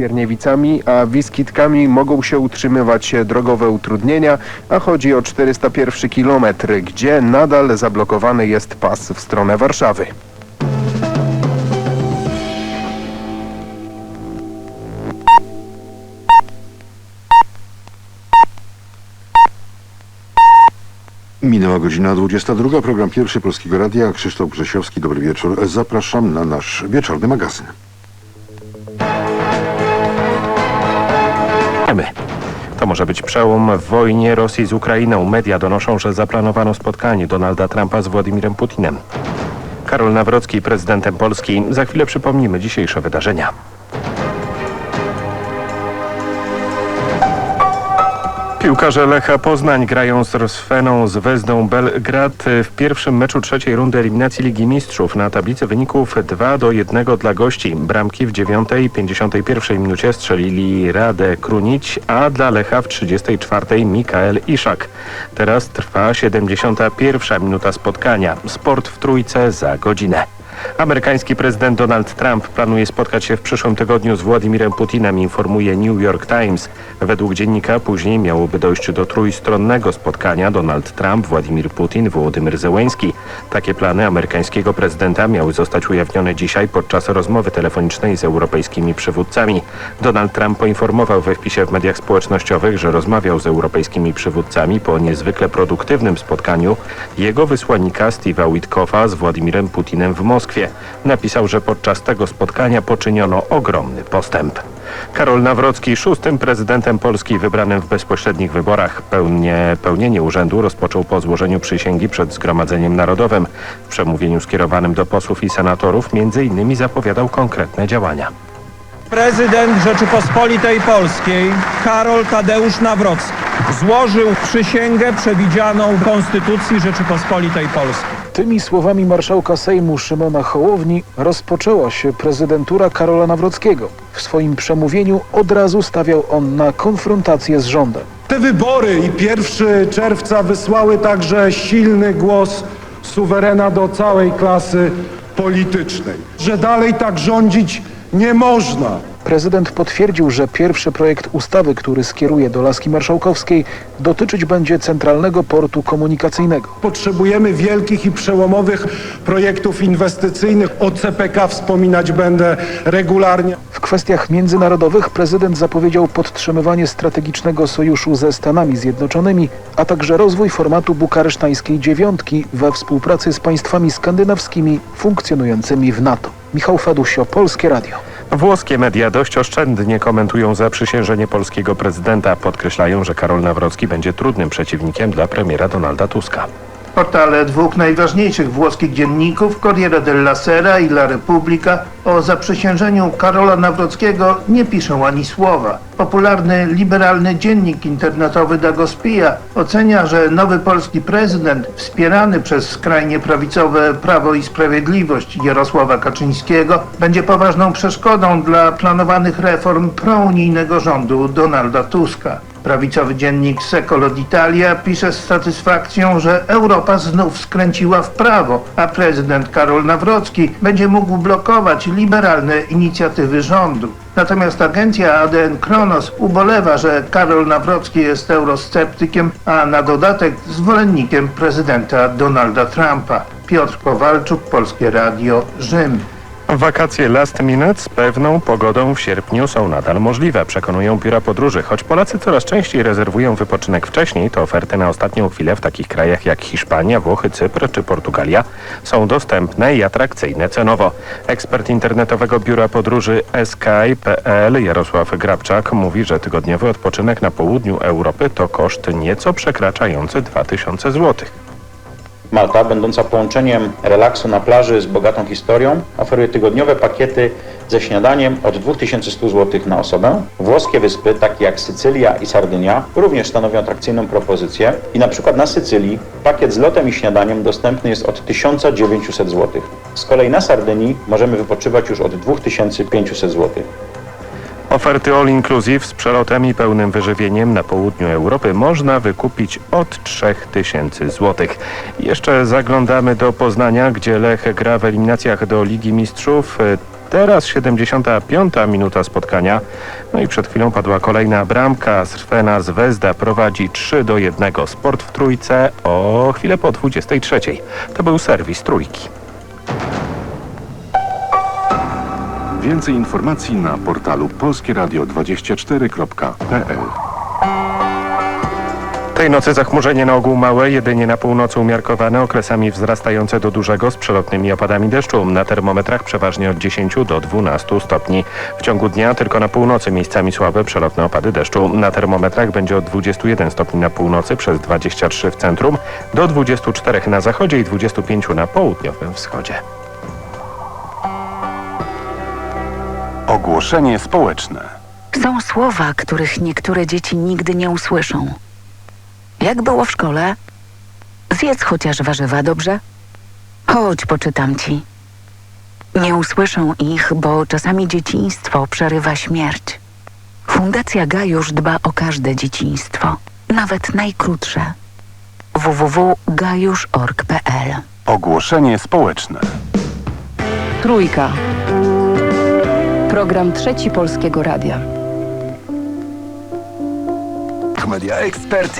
Pierniewicami, a Wiskitkami mogą się utrzymywać drogowe utrudnienia, a chodzi o 401 km, gdzie nadal zablokowany jest pas w stronę Warszawy. Minęła godzina 22. Program pierwszy Polskiego Radia. Krzysztof Grzesiowski. Dobry wieczór. Zapraszam na nasz wieczorny magazyn. To może być przełom w wojnie Rosji z Ukrainą. Media donoszą, że zaplanowano spotkanie Donalda Trumpa z Władimirem Putinem. Karol Nawrocki, prezydentem Polski. Za chwilę przypomnimy dzisiejsze wydarzenia. Piłkarze Lecha Poznań grają z Rosfeną z Wezdą Belgrad w pierwszym meczu trzeciej rundy eliminacji Ligi Mistrzów. Na tablicy wyników 2 do 1 dla gości. Bramki w 9 i 51 minucie strzelili Radę Krunić, a dla Lecha w 34 Mikael Iszak. Teraz trwa 71 minuta spotkania. Sport w trójce za godzinę. Amerykański prezydent Donald Trump planuje spotkać się w przyszłym tygodniu z Władimirem Putinem, informuje New York Times. Według dziennika później miałoby dojść do trójstronnego spotkania Donald Trump, Władimir Putin, Wołodymyr Zełenski. Takie plany amerykańskiego prezydenta miały zostać ujawnione dzisiaj podczas rozmowy telefonicznej z europejskimi przywódcami. Donald Trump poinformował we wpisie w mediach społecznościowych, że rozmawiał z europejskimi przywódcami po niezwykle produktywnym spotkaniu jego wysłannika Steve'a Witkoffa z Władimirem Putinem w Moskwie. Napisał, że podczas tego spotkania poczyniono ogromny postęp. Karol Nawrocki, szóstym prezydentem Polski wybranym w bezpośrednich wyborach. Pełnie, pełnienie urzędu rozpoczął po złożeniu przysięgi przed Zgromadzeniem Narodowym. W przemówieniu skierowanym do posłów i senatorów innymi zapowiadał konkretne działania. Prezydent Rzeczypospolitej Polskiej Karol Tadeusz Nawrocki złożył przysięgę przewidzianą w Konstytucji Rzeczypospolitej Polskiej. Tymi słowami marszałka Sejmu Szymona Hołowni rozpoczęła się prezydentura Karola Nawrockiego. W swoim przemówieniu od razu stawiał on na konfrontację z rządem. Te wybory i 1 czerwca wysłały także silny głos suwerena do całej klasy politycznej, że dalej tak rządzić nie można. Prezydent potwierdził, że pierwszy projekt ustawy, który skieruje do Laski Marszałkowskiej, dotyczyć będzie centralnego portu komunikacyjnego. Potrzebujemy wielkich i przełomowych projektów inwestycyjnych. O CPK wspominać będę regularnie. W kwestiach międzynarodowych prezydent zapowiedział podtrzymywanie strategicznego sojuszu ze Stanami Zjednoczonymi, a także rozwój formatu bukaresztańskiej dziewiątki we współpracy z państwami skandynawskimi funkcjonującymi w NATO. Michał Fadusio, Polskie Radio. Włoskie media dość oszczędnie komentują zaprzysiężenie polskiego prezydenta. Podkreślają, że Karol Nawrocki będzie trudnym przeciwnikiem dla premiera Donalda Tuska. Portale dwóch najważniejszych włoskich dzienników, Corriere della Sera i La Repubblica, o zaprzysiężeniu Karola Nawrockiego nie piszą ani słowa. Popularny liberalny dziennik internetowy Dagospia ocenia, że nowy polski prezydent, wspierany przez skrajnie prawicowe Prawo i Sprawiedliwość Jarosława Kaczyńskiego, będzie poważną przeszkodą dla planowanych reform prounijnego rządu Donalda Tuska. Prawicowy dziennik Secolo d'Italia pisze z satysfakcją, że Europa znów skręciła w prawo, a prezydent Karol Nawrocki będzie mógł blokować liberalne inicjatywy rządu. Natomiast agencja ADN Kronos ubolewa, że Karol Nawrocki jest eurosceptykiem, a na dodatek zwolennikiem prezydenta Donalda Trumpa. Piotr Kowalczuk, Polskie Radio, Rzym. Wakacje last minute z pewną pogodą w sierpniu są nadal możliwe, przekonują biura podróży. Choć Polacy coraz częściej rezerwują wypoczynek wcześniej, to oferty na ostatnią chwilę w takich krajach jak Hiszpania, Włochy, Cypr czy Portugalia są dostępne i atrakcyjne cenowo. Ekspert internetowego biura podróży Sky.pl Jarosław Grabczak mówi, że tygodniowy odpoczynek na południu Europy to koszt nieco przekraczający 2000 złotych. Malta, będąca połączeniem relaksu na plaży z bogatą historią, oferuje tygodniowe pakiety ze śniadaniem od 2100 zł na osobę. Włoskie wyspy, takie jak Sycylia i Sardynia, również stanowią atrakcyjną propozycję i na przykład na Sycylii pakiet z lotem i śniadaniem dostępny jest od 1900 zł. Z kolei na Sardynii możemy wypoczywać już od 2500 zł. Oferty all inclusive z przelotem i pełnym wyżywieniem na południu Europy można wykupić od 3000 zł. Jeszcze zaglądamy do Poznania, gdzie Lech gra w eliminacjach do Ligi Mistrzów. Teraz 75. minuta spotkania. No i przed chwilą padła kolejna bramka. Srfena z Wezda prowadzi 3 do 1. Sport w trójce o chwilę po 23. To był serwis trójki. Więcej informacji na portalu polskieradio24.pl Tej nocy zachmurzenie na ogół małe, jedynie na północy umiarkowane, okresami wzrastające do dużego z przelotnymi opadami deszczu. Na termometrach przeważnie od 10 do 12 stopni. W ciągu dnia tylko na północy miejscami słabe przelotne opady deszczu. Na termometrach będzie od 21 stopni na północy przez 23 w centrum, do 24 na zachodzie i 25 na południowym wschodzie. Ogłoszenie społeczne. Są słowa, których niektóre dzieci nigdy nie usłyszą. Jak było w szkole? Zjedz chociaż warzywa, dobrze? Chodź, poczytam ci. Nie usłyszą ich, bo czasami dzieciństwo przerywa śmierć. Fundacja Gajusz dba o każde dzieciństwo, nawet najkrótsze. www.gajusz.org.pl Ogłoszenie społeczne. Trójka. Program Trzeci Polskiego Radia. Media Ekspert